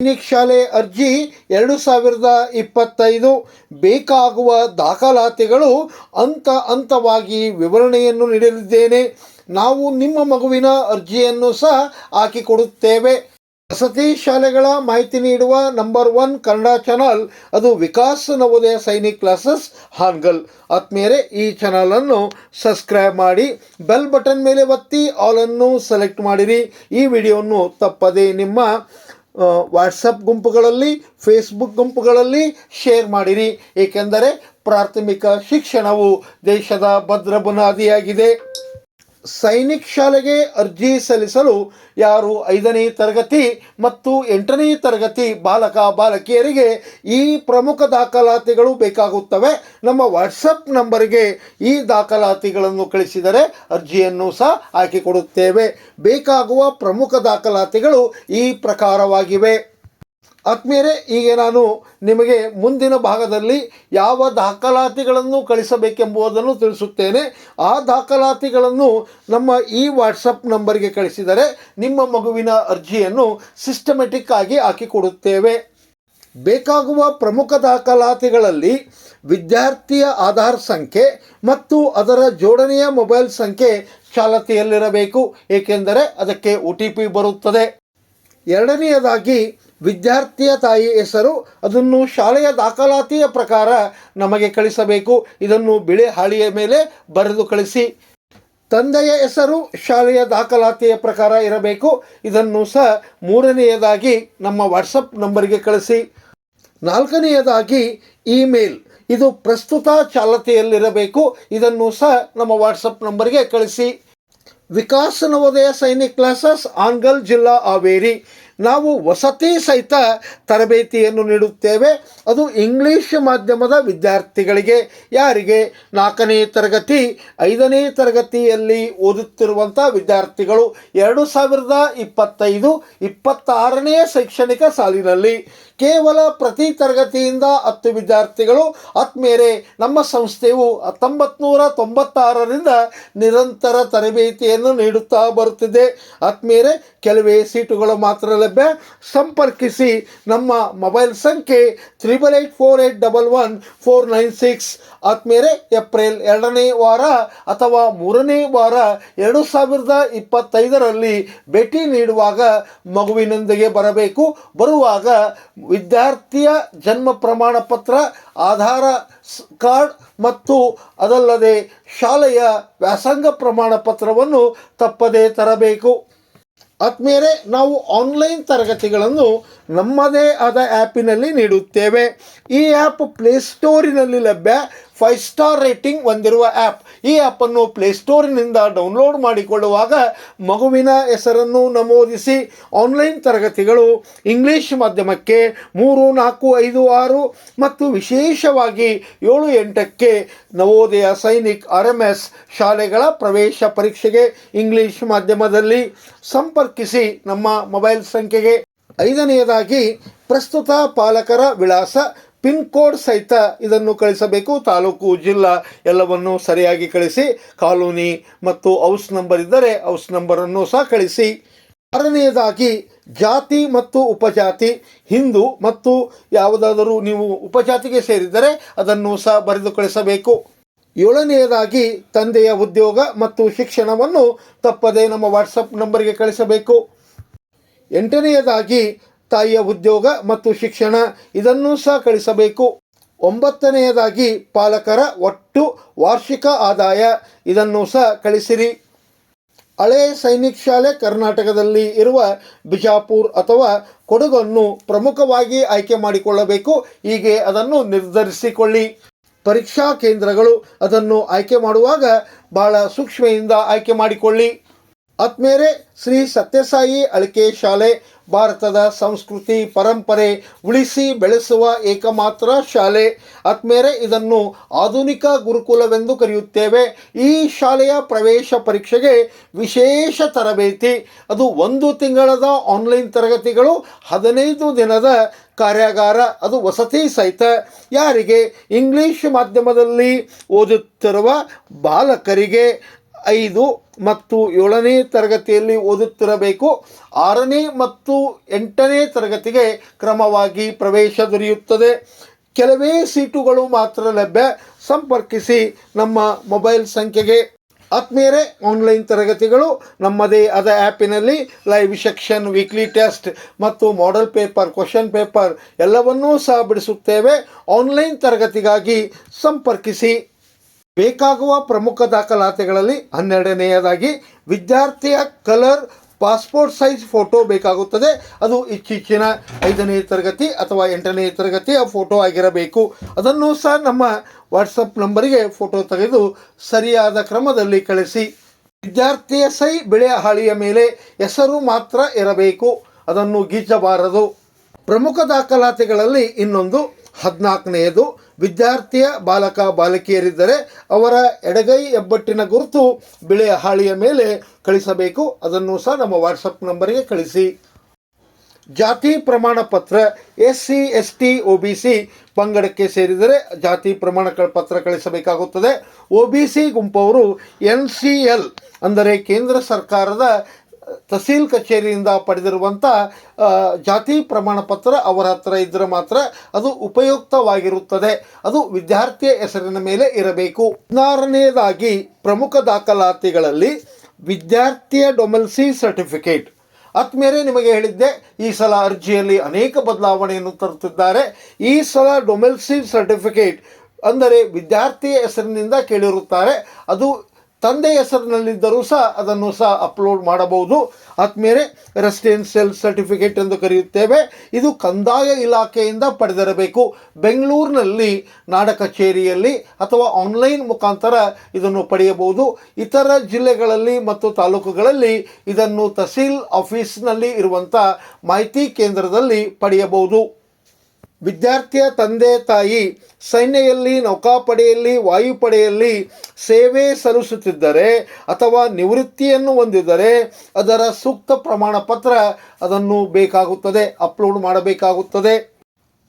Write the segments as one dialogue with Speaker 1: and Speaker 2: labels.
Speaker 1: ಸೈನಿಕ್ ಶಾಲೆ ಅರ್ಜಿ ಎರಡು ಸಾವಿರದ ಇಪ್ಪತ್ತೈದು ಬೇಕಾಗುವ ದಾಖಲಾತಿಗಳು ಹಂತ ಹಂತವಾಗಿ ವಿವರಣೆಯನ್ನು ನೀಡಲಿದ್ದೇನೆ. ನಾವು ನಿಮ್ಮ ಮಗುವಿನ ಅರ್ಜಿಯನ್ನು ಸಹ ಹಾಕಿಕೊಡುತ್ತೇವೆ. ವಸತಿ ಶಾಲೆಗಳ ಮಾಹಿತಿ ನೀಡುವ ನಂಬರ್ ಒನ್ ಕನ್ನಡ ಚಾನಲ್, ಅದು ವಿಕಾಸ್ ನವೋದಯ ಸೈನಿಕ್ ಕ್ಲಾಸಸ್, ಹಾನ್ಗಲ್. ಆತ್ಮೀಯರೇ, ಈ ಚಾನಲನ್ನು ಸಬ್ಸ್ಕ್ರೈಬ್ ಮಾಡಿ, ಬೆಲ್ ಬಟನ್ ಮೇಲೆ ಒತ್ತಿ ಆಲನ್ನು ಸೆಲೆಕ್ಟ್ ಮಾಡಿರಿ. ಈ ವಿಡಿಯೋವನ್ನು ತಪ್ಪದೇ ನಿಮ್ಮ ವಾಟ್ಸಪ್ ಗುಂಪುಗಳಲ್ಲಿ ಫೇಸ್ಬುಕ್ ಗುಂಪುಗಳಲ್ಲಿ ಶೇರ್ ಮಾಡಿರಿ. ಏಕೆಂದರೆ ಪ್ರಾಥಮಿಕ ಶಿಕ್ಷಣವು ದೇಶದ ಭದ್ರ ಬುನಾದಿಯಾಗಿದೆ. ಸೈನಿಕ್ ಶಾಲೆಗೆ ಅರ್ಜಿ ಸಲ್ಲಿಸಲು ಯಾರು ಐದನೇ ತರಗತಿ ಮತ್ತು ಎಂಟನೇ ತರಗತಿ ಬಾಲಕ, ಬಾಲಕಿಯರಿಗೆ ಈ ಪ್ರಮುಖ ದಾಖಲಾತಿಗಳು ಬೇಕಾಗುತ್ತವೆ. ನಮ್ಮ ವಾಟ್ಸಪ್ ನಂಬರ್ಗೆ ಈ ದಾಖಲಾತಿಗಳನ್ನು ಕಳಿಸಿದರೆ ಅರ್ಜಿಯನ್ನು ಸಹ ಹಾಕಿಕೊಡುತ್ತೇವೆ. ಬೇಕಾಗುವ ಪ್ರಮುಖ ದಾಖಲಾತಿಗಳು ಈ ಪ್ರಕಾರವಾಗಿವೆ. ಆತ್ಮೀಯರೇ ಈಗ ನಾನು ನಿಮಗೆ ಮುಂದಿನ ಭಾಗದಲ್ಲಿ ಯಾವ ದಾಖಲಾತಿಗಳನ್ನು ಕಳಿಸಬೇಕೆಂಬುದನ್ನು ತಿಳಿಸುತ್ತೇನೆ. ಆ ದಾಖಲಾತಿಗಳನ್ನು ನಮ್ಮ ಈ ವಾಟ್ಸಪ್ ನಂಬರ್ಗೆ ಕಳಿಸಿದರೆ ನಿಮ್ಮ ಮಗುವಿನ ಅರ್ಜಿಯನ್ನು ಸಿಸ್ಟಮೆಟಿಕ್ ಆಗಿ ಹಾಕಿಕೊಡುತ್ತೇವೆ. ಬೇಕಾಗುವ ಪ್ರಮುಖ ದಾಖಲಾತಿಗಳಲ್ಲಿ ವಿದ್ಯಾರ್ಥಿಯ ಆಧಾರ್ ಸಂಖ್ಯೆ ಮತ್ತು ಅದರ ಜೋಡಣೆಯ ಮೊಬೈಲ್ ಸಂಖ್ಯೆ ಚಾಲತಿಯಲ್ಲಿರಬೇಕು, ಏಕೆಂದರೆ ಅದಕ್ಕೆ ಒ ಟಿ ಪಿ ಬರುತ್ತದೆ. ಎರಡನೆಯದಾಗಿ ವಿದ್ಯಾರ್ಥಿಯ ತಾಯಿ ಹೆಸರು, ಅದನ್ನು ಶಾಲೆಯ ದಾಖಲಾತಿಯ ಪ್ರಕಾರ ನಮಗೆ ಕಳಿಸಬೇಕು. ಇದನ್ನು ಬಿಳಿ ಹಾಳಿಯ ಮೇಲೆ ಬರೆದು ಕಳಿಸಿ. ತಂದೆಯ ಹೆಸರು ಶಾಲೆಯ ದಾಖಲಾತಿಯ ಪ್ರಕಾರ ಇರಬೇಕು. ಇದನ್ನು ಸಹ ಮೂರನೆಯದಾಗಿ ನಮ್ಮ ವಾಟ್ಸಪ್ ನಂಬರ್ಗೆ ಕಳಿಸಿ. ನಾಲ್ಕನೆಯದಾಗಿ ಇಮೇಲ್. ಇದು ಪ್ರಸ್ತುತ ಚಾಲತೆಯಲ್ಲಿರಬೇಕು. ಇದನ್ನು ಸಹ ನಮ್ಮ ವಾಟ್ಸಪ್ ನಂಬರ್ಗೆ ಕಳಿಸಿ. ವಿಕಾಸ್ ನವೋದಯ ಸೈನಿಕ್ ಕ್ಲಾಸಸ್ ಆನ್ಗಲ್ ಜಿಲ್ಲಾ ಹಾವೇರಿ. ನಾವು ವಸತಿ ಸಹಿತ ತರಬೇತಿಯನ್ನು ನೀಡುತ್ತೇವೆ. ಅದು ಇಂಗ್ಲೀಷ್ ಮಾಧ್ಯಮದ ವಿದ್ಯಾರ್ಥಿಗಳಿಗೆ, ಯಾರಿಗೆ? ನಾಲ್ಕನೇ ತರಗತಿ, ಐದನೇ ತರಗತಿಯಲ್ಲಿ ಓದುತ್ತಿರುವಂಥ ವಿದ್ಯಾರ್ಥಿಗಳು ಎರಡು ಸಾವಿರದ ಇಪ್ಪತ್ತೈದು, ಇಪ್ಪತ್ತಾರನೇ ಶೈಕ್ಷಣಿಕ ಸಾಲಿನಲ್ಲಿ. ಕೇವಲ ಪ್ರತಿ ತರಗತಿಯಿಂದ ಹತ್ತು ವಿದ್ಯಾರ್ಥಿಗಳು ಆತ್ಮೇರೆ ನಮ್ಮ ಸಂಸ್ಥೆಯು ಹತ್ತೊಂಬತ್ತು ನೂರ ತೊಂಬತ್ತಾರರಿಂದ ನಿರಂತರ ತರಬೇತಿಯನ್ನು ನೀಡುತ್ತಾ ಬರುತ್ತಿದೆ. ಆತ್ಮೇರೆ ಕೆಲವೇ ಸೀಟುಗಳು ಮಾತ್ರ ಲಭ್ಯ ಸಂಪರ್ಕಿಸಿ ನಮ್ಮ ಮೊಬೈಲ್ ಸಂಖ್ಯೆ triple eight four eight double one four nine six ಆತ್ಮೇರೆ April ಎರಡನೇ ವಾರ ಅಥವಾ ಮೂರನೇ ವಾರ ಎರಡು ಸಾವಿರದ ಇಪ್ಪತ್ತೈದರಲ್ಲಿ ಭೇಟಿ ನೀಡುವಾಗ ಮಗುವಿನೊಂದಿಗೆ ಬರಬೇಕು. ಬರುವಾಗ ವಿದ್ಯಾರ್ಥಿಯ ಜನ್ಮ ಪ್ರಮಾಣ ಪತ್ರ, ಆಧಾರ ಕಾರ್ಡ್ ಮತ್ತು ಅದಲ್ಲದೆ ಶಾಲೆಯ ವ್ಯಾಸಂಗ ಪ್ರಮಾಣ ಪತ್ರವನ್ನು ತಪ್ಪದೇ ತರಬೇಕು. ಆತ್ಮೀಯರೇ ನಾವು ಆನ್ಲೈನ್ ತರಗತಿಗಳನ್ನು ನಮ್ಮದೇ ಆದ ಆ್ಯಪಿನಲ್ಲಿ ನೀಡುತ್ತೇವೆ. ಈ ಆ್ಯಪ್ ಪ್ಲೇಸ್ಟೋರಿನಲ್ಲಿ ಲಭ್ಯ. ಫೈವ್ ಸ್ಟಾರ್ ರೇಟಿಂಗ್ ಹೊಂದಿರುವ ಆ್ಯಪ್. ಈ ಆ್ಯಪನ್ನು ಪ್ಲೇಸ್ಟೋರಿನಿಂದ ಡೌನ್ಲೋಡ್ ಮಾಡಿಕೊಳ್ಳುವಾಗ ಮಗುವಿನ ಹೆಸರನ್ನು ನಮೂದಿಸಿ. ಆನ್ಲೈನ್ ತರಗತಿಗಳು ಇಂಗ್ಲೀಷ್ ಮಾಧ್ಯಮಕ್ಕೆ ಮೂರು, ನಾಲ್ಕು, ಐದು, ಆರು ಮತ್ತು ವಿಶೇಷವಾಗಿ ಏಳು, ಎಂಟಕ್ಕೆ Navodaya Sainik R M S ಶಾಲೆಗಳ ಪ್ರವೇಶ ಪರೀಕ್ಷೆಗೆ ಇಂಗ್ಲೀಷ್ ಮಾಧ್ಯಮದಲ್ಲಿ ಸಂಪರ್ಕಿಸಿ ನಮ್ಮ ಮೊಬೈಲ್ ಸಂಖ್ಯೆಗೆ ಐದನೆಯದಾಗಿ, ಪ್ರಸ್ತುತ ಪಾಲಕರ ವಿಳಾಸ, ಪಿನ್ ಕೋಡ್ ಸಹಿತ ಇದನ್ನು ಕಳಿಸಬೇಕು. ತಾಲೂಕು, ಜಿಲ್ಲಾ ಎಲ್ಲವನ್ನು ಸರಿಯಾಗಿ ಕಳಿಸಿ, ಕಾಲೋನಿ ಮತ್ತು ಹೌಸ್ ನಂಬರ್ ಇದ್ದರೆ ಹೌಸ್ ನಂಬರನ್ನು ಸಹ ಕಳಿಸಿ. ಆರನೆಯದಾಗಿ, ಜಾತಿ ಮತ್ತು ಉಪಜಾತಿ, ಹಿಂದೂ ಮತ್ತು ಯಾವುದಾದರೂ ನೀವು ಉಪಜಾತಿಗೆ ಸೇರಿದರೆ ಅದನ್ನು ಸಹ ಬರೆದು ಕಳಿಸಬೇಕು. ಏಳನೆಯದಾಗಿ, ತಂದೆಯ ಉದ್ಯೋಗ ಮತ್ತು ಶಿಕ್ಷಣವನ್ನು ತಪ್ಪದೇ ನಮ್ಮ ವಾಟ್ಸಪ್ ನಂಬರ್ಗೆ ಕಳಿಸಬೇಕು. ಎಂಟನೆಯದಾಗಿ ತಾಯಿಯ ಉದ್ಯೋಗ ಮತ್ತು ಶಿಕ್ಷಣ ಇದನ್ನು ಸಹ ಕಳಿಸಬೇಕು. ಒಂಬತ್ತನೆಯದಾಗಿ ಪಾಲಕರ ಒಟ್ಟು ವಾರ್ಷಿಕ ಆದಾಯ ಇದನ್ನು ಸಹ ಕಳಿಸಿರಿ. ಹಳೆ ಸೈನಿಕ್ ಶಾಲೆ ಕರ್ನಾಟಕದಲ್ಲಿ ಇರುವ ಬಿಜಾಪುರ್ ಅಥವಾ ಕೊಡಗನ್ನು ಪ್ರಮುಖವಾಗಿ ಆಯ್ಕೆ ಮಾಡಿಕೊಳ್ಳಬೇಕು. ಹೀಗೆ ಅದನ್ನು ನಿರ್ಧರಿಸಿಕೊಳ್ಳಿ. ಪರೀಕ್ಷಾ ಕೇಂದ್ರಗಳು ಅದನ್ನು ಆಯ್ಕೆ ಮಾಡುವಾಗ ಬಹಳ ಸೂಕ್ಷ್ಮೆಯಿಂದ ಆಯ್ಕೆ ಮಾಡಿಕೊಳ್ಳಿ. ಆತ್ಮೇರೆ ಶ್ರೀ ಸತ್ಯಸಾಯಿ ಅಳಿಕೆ ಶಾಲೆ ಭಾರತದ ಸಂಸ್ಕೃತಿ ಪರಂಪರೆ ಉಳಿಸಿ ಬೆಳೆಸುವ ಏಕಮಾತ್ರ ಶಾಲೆ. ಆತ್ಮೇರೆ ಇದನ್ನು ಆಧುನಿಕ ಗುರುಕುಲವೆಂದು ಕರೆಯುತ್ತೇವೆ. ಈ ಶಾಲೆಯ ಪ್ರವೇಶ ಪರೀಕ್ಷೆಗೆ ವಿಶೇಷ ತರಬೇತಿ. ಅದು ಒಂದು ತಿಂಗಳದ ಆನ್ಲೈನ್ ತರಗತಿಗಳು, ಹದಿನೈದು ದಿನದ ಕಾರ್ಯಾಗಾರ, ಅದು ವಸತಿ ಸಹಿತ. ಯಾರಿಗೆ? ಇಂಗ್ಲೀಷ್ ಮಾಧ್ಯಮದಲ್ಲಿ ಓದುತ್ತಿರುವ ಬಾಲಕರಿಗೆ. ಐದು ಮತ್ತು ಏಳನೇ ತರಗತಿಯಲ್ಲಿ ಓದುತ್ತಿರಬೇಕು. ಆರನೇ ಮತ್ತು ಎಂಟನೇ ತರಗತಿಗೆ ಕ್ರಮವಾಗಿ ಪ್ರವೇಶ ದೊರೆಯುತ್ತದೆ. ಕೆಲವೇ ಸೀಟುಗಳು ಮಾತ್ರ ಲಭ್ಯ. ಸಂಪರ್ಕಿಸಿ ನಮ್ಮ ಮೊಬೈಲ್ ಸಂಖ್ಯೆಗೆ ಆತ್ಮೀಯರೇ, ಆನ್ಲೈನ್ ತರಗತಿಗಳು ನಮ್ಮದೇ ಆದ ಆ್ಯಪಿನಲ್ಲಿ ಲೈವ್ ಸೆಕ್ಷನ್, ವೀಕ್ಲಿ ಟೆಸ್ಟ್ ಮತ್ತು ಮಾಡೆಲ್ ಪೇಪರ್, ಕ್ವಶನ್ ಪೇಪರ್ ಎಲ್ಲವನ್ನೂ ಸಹ ಬಿಡಿಸುತ್ತೇವೆ. ಆನ್ಲೈನ್ ತರಗತಿಗಾಗಿ ಸಂಪರ್ಕಿಸಿ. ಬೇಕಾಗುವ ಪ್ರಮುಖ ದಾಖಲಾತಿಗಳಲ್ಲಿ ಹನ್ನೆರಡನೆಯದಾಗಿ ವಿದ್ಯಾರ್ಥಿಯ ಕಲರ್, ಪಾಸ್ಪೋರ್ಟ್ ಸೈಜ್ ಫೋಟೋ ಬೇಕಾಗುತ್ತದೆ. ಅದು ಇತ್ತೀಚಿನ ಐದನೇ ತರಗತಿ ಅಥವಾ ಎಂಟನೇ ತರಗತಿಯ ಫೋಟೋ ಆಗಿರಬೇಕು. ಅದನ್ನು ಸಹ ನಮ್ಮ ವಾಟ್ಸಪ್ ನಂಬರಿಗೆ ಫೋಟೋ ತೆಗೆದು ಸರಿಯಾದ ಕ್ರಮದಲ್ಲಿ ಕಳಿಸಿ. ವಿದ್ಯಾರ್ಥಿಯ ಸೈ ಬೆಳೆಯ ಹಾಳಿಯ ಮೇಲೆ ಹೆಸರು ಮಾತ್ರ ಇರಬೇಕು. ಅದನ್ನು ಗೀಚಬಾರದು ಪ್ರಮುಖ ದಾಖಲಾತಿಗಳಲ್ಲಿ ಇನ್ನೊಂದು, ಹದಿನಾಲ್ಕನೆಯದು. ವಿದ್ಯಾರ್ಥಿಯ ಬಾಲಕ ಬಾಲಕಿಯರಿದ್ದರೆ ಅವರ ಎಡಗೈ ಹೆಬ್ಬಟ್ಟಿನ ಗುರುತು ಬಿಳೆಯ ಹಾಳಿಯ ಮೇಲೆ ಕಳಿಸಬೇಕು. ಅದನ್ನು ಸಹ ನಮ್ಮ ವಾಟ್ಸಪ್ ನಂಬರಿಗೆ ಕಳಿಸಿ. ಜಾತಿ ಪ್ರಮಾಣ ಪತ್ರ S C S T O B C ಪಂಗಡಕ್ಕೆ ಸೇರಿದರೆ ಜಾತಿ ಪ್ರಮಾಣ ಪತ್ರ ಕಳಿಸಬೇಕಾಗುತ್ತದೆ. ಒ ಬಿ ಸಿ ಗುಂಪವರು ಎನ್ ಸಿ ಎಲ್, ಅಂದರೆ ಕೇಂದ್ರ ಸರ್ಕಾರದ ತಹಸೀಲ್ ಕಚೇರಿಯಿಂದ ಪಡೆದಿರುವಂಥ ಜಾತಿ ಪ್ರಮಾಣ ಪತ್ರ ಅವರ ಹತ್ರ ಇದ್ದರೆ ಮಾತ್ರ ಅದು ಉಪಯುಕ್ತವಾಗಿರುತ್ತದೆ. ಅದು ವಿದ್ಯಾರ್ಥಿಯ ಹೆಸರಿನ ಮೇಲೆ ಇರಬೇಕು. ಹದಿನಾರನೆಯದಾಗಿ ಪ್ರಮುಖ ದಾಖಲಾತಿಗಳಲ್ಲಿ ವಿದ್ಯಾರ್ಥಿಯ ಡೊಮೆಲ್ಸಿ ಸರ್ಟಿಫಿಕೇಟ್. ಆತ್ಮೇಲೆ ನಿಮಗೆ ಹೇಳಿದ್ದೆ, ಈ ಸಲ ಅರ್ಜಿಯಲ್ಲಿ ಅನೇಕ ಬದಲಾವಣೆಯನ್ನು ತರುತ್ತಿದ್ದಾರೆ. ಈ ಸಲ ಡೊಮೆಲ್ಸಿ ಸರ್ಟಿಫಿಕೇಟ್ ಅಂದರೆ ವಿದ್ಯಾರ್ಥಿಯ ಹೆಸರಿನಿಂದ ಕೇಳಿರುತ್ತಾರೆ. ಅದು ತಂದೆ ಹೆಸರಿನಲ್ಲಿದ್ದರೂ ಸಹ ಅದನ್ನು ಸಹ ಅಪ್ಲೋಡ್ ಮಾಡಬಹುದು. ಆದ್ಮೇಲೆ ರೆಸಿಡೆನ್ಸಿಯಲ್ ಸರ್ಟಿಫಿಕೇಟ್ ಎಂದು ಕರೆಯುತ್ತೇವೆ. ಇದು ಕಂದಾಯ ಇಲಾಖೆಯಿಂದ ಪಡೆದಿರಬೇಕು. ಬೆಂಗಳೂರಿನಲ್ಲಿ, ನಾಡ ಕಚೇರಿಯಲ್ಲಿ ಅಥವಾ ಆನ್ಲೈನ್ ಮುಖಾಂತರ ಇದನ್ನು ಪಡೆಯಬಹುದು. ಇತರ ಜಿಲ್ಲೆಗಳಲ್ಲಿ ಮತ್ತು ತಾಲೂಕುಗಳಲ್ಲಿ ಇದನ್ನು ತಹಸೀಲ್ ಆಫೀಸ್ನಲ್ಲಿ ಇರುವಂಥ ಮಾಹಿತಿ ಕೇಂದ್ರದಲ್ಲಿ ಪಡೆಯಬಹುದು. ವಿದ್ಯಾರ್ಥಿಯ ತಂದೆ ತಾಯಿ ಸೈನ್ಯದಲ್ಲಿ, ನೌಕಾಪಡೆಯಲ್ಲಿ, ವಾಯುಪಡೆಯಲ್ಲಿ ಸೇವೆ ಸಲ್ಲಿಸುತ್ತಿದ್ದರೆ ಅಥವಾ ನಿವೃತ್ತಿಯನ್ನು ಹೊಂದಿದರೆ ಅದರ ಸೂಕ್ತ ಪ್ರಮಾಣ ಪತ್ರ ಅದನ್ನು ಬೇಕಾಗುತ್ತದೆ, ಅಪ್ಲೋಡ್ ಮಾಡಬೇಕಾಗುತ್ತದೆ.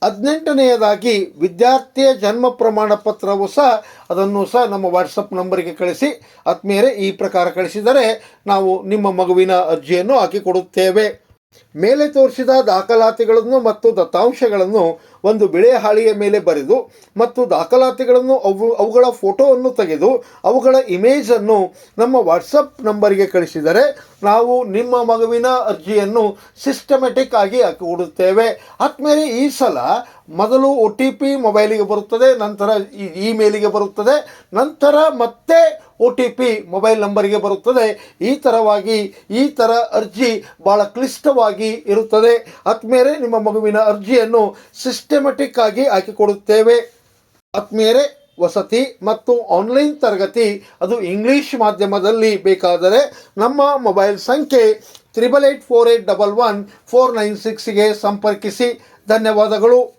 Speaker 1: ಹದಿನೆಂಟನೆಯದಾಗಿ ವಿದ್ಯಾರ್ಥಿಯ ಜನ್ಮ ಪ್ರಮಾಣ ಪತ್ರವು ಸಹ ಅದನ್ನು ಸಹ ನಮ್ಮ ವಾಟ್ಸಪ್ ನಂಬರಿಗೆ ಕಳಿಸಿ, ಆತ್ಮೀಯರೇ ಈ ಪ್ರಕಾರ ಕಳಿಸಿದರೆ ನಾವು ನಿಮ್ಮ ಮಗುವಿನ ಅರ್ಜಿಯನ್ನು ಹಾಕಿಕೊಡುತ್ತೇವೆ. ಮೇಲೆ ತೋರಿಸಿದ ದಾಖಲಾತಿಗಳನ್ನು ಮತ್ತು ದತ್ತಾಂಶಗಳನ್ನು ಒಂದು ಬಿಳೆ ಹಾಳಿಯ ಮೇಲೆ ಬರೆದು ಮತ್ತು ದಾಖಲಾತಿಗಳನ್ನು ಅವು ಅವುಗಳ ಫೋಟೋವನ್ನು ತೆಗೆದು ಅವುಗಳ ಇಮೇಜನ್ನು ನಮ್ಮ ವಾಟ್ಸಪ್ ನಂಬರಿಗೆ ಕಳಿಸಿದರೆ ನಾವು ನಿಮ್ಮ ಮಗುವಿನ ಅರ್ಜಿಯನ್ನು ಸಿಸ್ಟಮೆಟಿಕ್ ಆಗಿ ಹಾಕಿಕೊಡುತ್ತೇವೆ ಆದಮೇಲೆ ಈ ಸಲ ಮೊದಲು ಒ ಟಿ ಪಿ ಮೊಬೈಲಿಗೆ ಬರುತ್ತದೆ, ನಂತರ ಇಮೇಲಿಗೆ ಬರುತ್ತದೆ, ನಂತರ ಮತ್ತೆ ಒ ಟಿ ಪಿ ಮೊಬೈಲ್ ನಂಬರಿಗೆ ಬರುತ್ತದೆ. ಈ ಥರವಾಗಿ ಈ ಥರ ಅರ್ಜಿ ಭಾಳ ಕ್ಲಿಷ್ಟವಾಗಿ ಇರುತ್ತದೆ. ಆತ್ಮೇಲೆ ನಿಮ್ಮ ಮಗುವಿನ ಅರ್ಜಿಯನ್ನು ಸಿಸ್ಟಮೆಟಿಕ್ ಆಗಿ ಹಾಕಿಕೊಡುತ್ತೇವೆ. ಆತ್ಮೀಯರೇ, ವಸತಿ ಮತ್ತು ಆನ್ಲೈನ್ ತರಗತಿ, ಅದು ಇಂಗ್ಲೀಷ್ ಮಾಧ್ಯಮದಲ್ಲಿ ಬೇಕಾದರೆ ನಮ್ಮ ಮೊಬೈಲ್ ಸಂಖ್ಯೆ triple eight four eight double one four nine ಸಿಕ್ಸ್ಗೆ ಸಂಪರ್ಕಿಸಿ. ಧನ್ಯವಾದಗಳು.